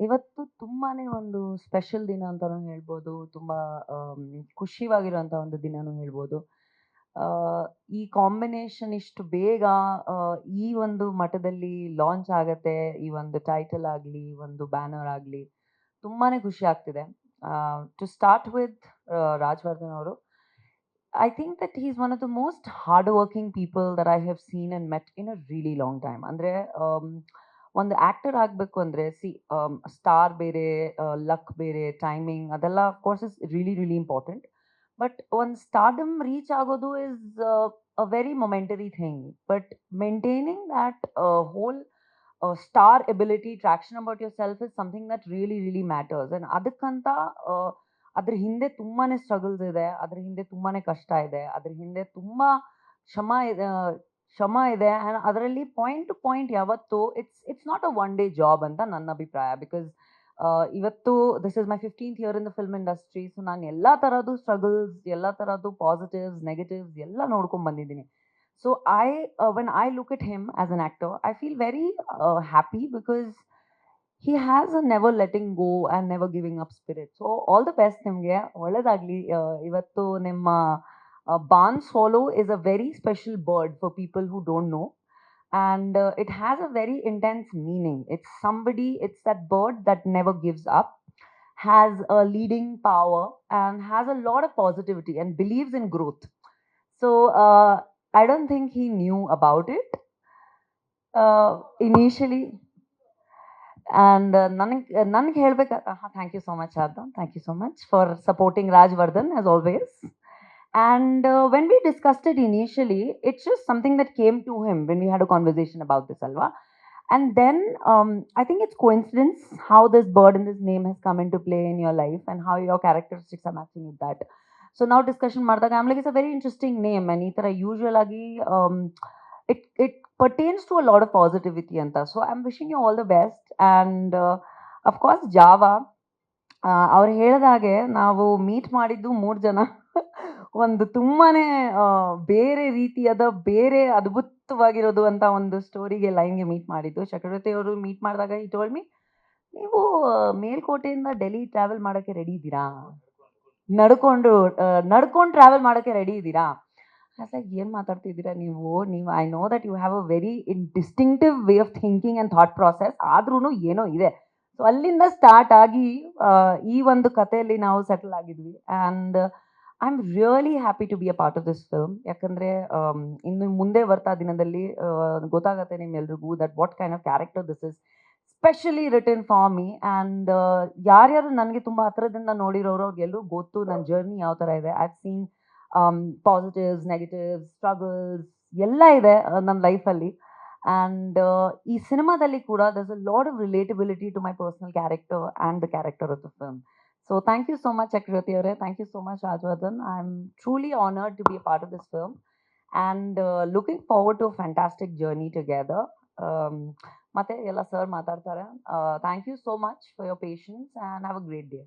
ಇವತ್ತು ತುಂಬಾನೇ ಒಂದು ಸ್ಪೆಷಲ್ ದಿನ ಅಂತಾನೂ ಹೇಳ್ಬೋದು. ತುಂಬಾ ಖುಷಿವಾಗಿರುವಂಥ ಒಂದು ದಿನನೂ ಹೇಳ್ಬೋದು. ಆ, ಈ ಕಾಂಬಿನೇಷನ್ ಇಷ್ಟು ಬೇಗ ಈ ಒಂದು ಮಟ್ಟದಲ್ಲಿ ಲಾಂಚ್ ಆಗತ್ತೆ. ಈ ಒಂದು ಟೈಟಲ್ ಆಗಲಿ ಒಂದು ಬ್ಯಾನರ್ ಆಗಲಿ ತುಂಬಾನೇ ಖುಷಿ ಆಗ್ತಿದೆ. ಟು ಸ್ಟಾರ್ಟ್ ವಿತ್ ರಾಜವರ್ಧನ್ ಅವರು I think that is one of the most hard working people that I seen seen and met in a long long time um, ಒಂದು ಆಕ್ಟರ್ ಆಗಬೇಕು ಅಂದರೆ ಸಿ ಸ್ಟಾರ್ ಬೇರೆ ಲಕ್ ಬೇರೆ ಟೈಮಿಂಗ್ ಅದೆಲ್ಲ course is really really important but ಒಂದು stardom reach ಆಗೋದು is a very momentary thing but maintaining that whole star ability traction about yourself is something that really really matters and ಅದಕ್ಕಂತ ಅದ್ರ ಹಿಂದೆ ತುಂಬಾ struggles ಇದೆ, ಅದ್ರ ಹಿಂದೆ ತುಂಬಾ ಕಷ್ಟ ಇದೆ, ಅದ್ರ ಹಿಂದೆ ತುಂಬಾ ಶ್ರಮ ಶ್ರಮ ಇದೆ. ಆ್ಯಂಡ್ ಅದರಲ್ಲಿ ಪಾಯಿಂಟ್ ಟು ಪಾಯಿಂಟ್ ಯಾವತ್ತು it's it's not a one day job ಅಂತ ನನ್ನ ಅಭಿಪ್ರಾಯ. ಬಿಕಾಸ್ ಇವತ್ತು this is my fifteenth year in the film industry so ನಾನು ಎಲ್ಲ ಥರದ್ದು ಸ್ಟ್ರಗಲ್ಸ್ ಎಲ್ಲ ಥರದ್ದು ಪಾಸಿಟಿವ್ಸ್ ನೆಗೆಟಿವ್ಸ್ ಎಲ್ಲ ನೋಡ್ಕೊಂಡು ಬಂದಿದ್ದೀನಿ. So I when I look it him as an actor I feel very happy because he has a never letting go and never giving up spirit so all the best ನಿಮಗೆ. ಒಳ್ಳೇದಾಗಲಿ ಇವತ್ತು ನಿಮ್ಮ Uh, barn swallow is a very special bird for people who don't know. And uh, it has a very intense meaning. It's somebody, it's that bird that never gives up, has a leading power, and has a lot of positivity and believes in growth. So uh, I don't think he knew about it uh, initially. And uh, uh, uh, thank you so much, Adam. Thank you so much for supporting Rajvardhan as always. and uh, when we discussed it initially, it's just something that came to him when we had a conversation about this, Alva. And then um, I think it's coincidence how this bird and this name has come into play in your life and how your characteristics are matching with that. So now discussion ಮಾಡಿದಾಗ I'm like, it's a very interesting name and ಈ ಥರ usual ಆಗಿ um, it, it pertains to a lot of positivity ಅಂತ. So I'm wishing you all the best and uh, of course Java, ಅವ್ರು ಹೇಳಿದಾಗೆ ನಾವು meet ಮಾಡಿದ್ದು ಮೂರು ಜನ ಒಂದು ತುಂಬಾನೇ ಬೇರೆ ರೀತಿಯಾದ, ಬೇರೆ ಅದ್ಭುತವಾಗಿರೋದು ಅಂತ ಒಂದು ಸ್ಟೋರಿಗೆ ಲೈನ್ಗೆ ಮೀಟ್ ಮಾಡಿದ್ದು. ಚಕ್ರವರ್ತಿ ಅವರು ಮೀಟ್ ಮಾಡಿದಾಗ ಈ ಟೋಲ್ ಮೀ ನೀವು ಮೇಲ್ಕೋಟೆಯಿಂದ ಡೆಲ್ಲಿ ಟ್ರಾವೆಲ್ ಮಾಡೋಕ್ಕೆ ರೆಡಿ ಇದ್ದೀರಾ? ನಡ್ಕೊಂಡು ನಡ್ಕೊಂಡು ಟ್ರಾವೆಲ್ ಮಾಡೋಕ್ಕೆ ರೆಡಿ ಇದ್ದೀರಾ? ಅದಾಗಿ ಏನು ಮಾತಾಡ್ತಿದ್ದೀರಾ ನೀವು? ನೀವು I know that you have a very in distinctive way of thinking and thought process ಆದ್ರೂ ಏನೋ ಇದೆ. ಸೊ ಅಲ್ಲಿಂದ ಸ್ಟಾರ್ಟ್ ಆಗಿ ಈ ಒಂದು ಕಥೆಯಲ್ಲಿ ನಾವು settle ಆಗಿದ್ವಿ. And I am really happy to be a part of this film ಯಾಕಂದರೆ ಇನ್ನು ಮುಂದೆ ಬರ್ತಾ ದಿನದಲ್ಲಿ ಗೊತ್ತಾಗುತ್ತೆ ನಿಮ್ಮೆಲ್ರಿಗೂ that what kind of character this is specially return for me and ಯಾರ್ಯಾರು ನನಗೆ ತುಂಬ ಹತ್ರದಿಂದ ನೋಡಿರೋರು ಅವ್ರಿಗೆಲ್ಲರೂ ಗೊತ್ತು ನನ್ನ ಜರ್ನಿ ಯಾವ ಥರ ಇದೆ. I seen positives negatives struggles ಎಲ್ಲ ಇದೆ ನನ್ನ ಲೈಫಲ್ಲಿ ಆ್ಯಂಡ್ ಈ ಸಿನಿಮಾದಲ್ಲಿ ಕೂಡ there's a lot of relatability to my personal character and the character of the film So thank you so much, Chakratyore. Thank you so much, Rajwardhan. I'm truly honored to be a part of this film and uh, looking forward to a fantastic journey together. Um, Yella sir, uh, thank you so much for your patience and have a great day.